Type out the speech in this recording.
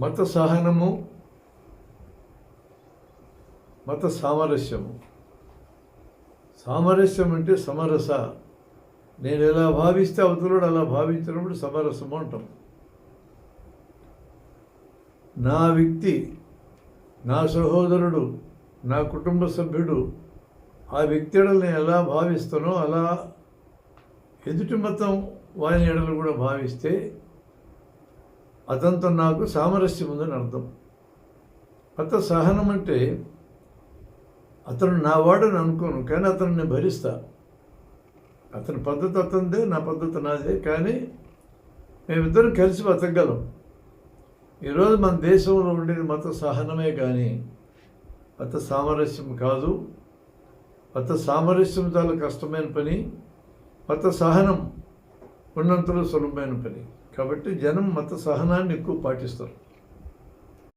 మత సహనము మత సామరస్యము సామరస్యం అంటే సమరస. నేను ఎలా భావిస్తే అవతలుడు అలా భావించినప్పుడు సమరసము అంటాం. నా వ్యక్తి నా సహోదరుడు నా కుటుంబ సభ్యుడు ఆ వ్యక్తి ఎడలు నేను ఎలా భావిస్తానో అలా ఎదుటి మతం వాని ఎడలు కూడా భావిస్తే అతనితో నాకు సామరస్యం ఉందని అర్థం. అత సహనం అంటే అతను నా వాడని అనుకోను కానీ అతను నేను భరిస్తా. అతని పద్ధతి అతనిదే నా పద్ధతి నాదే కానీ మేమిద్దరం కలిసి బతకగలం. ఈరోజు మన దేశంలో ఉండేది మత సహనమే కానీ మత సామరస్యం కాదు. మత సామరస్యం చాలా కష్టమైన పని. మత సహనం ఉన్నంతలో సులభమైన పని. కాబట్టి జనం మత సహనాన్ని ఎక్కువ పాటిస్తారు.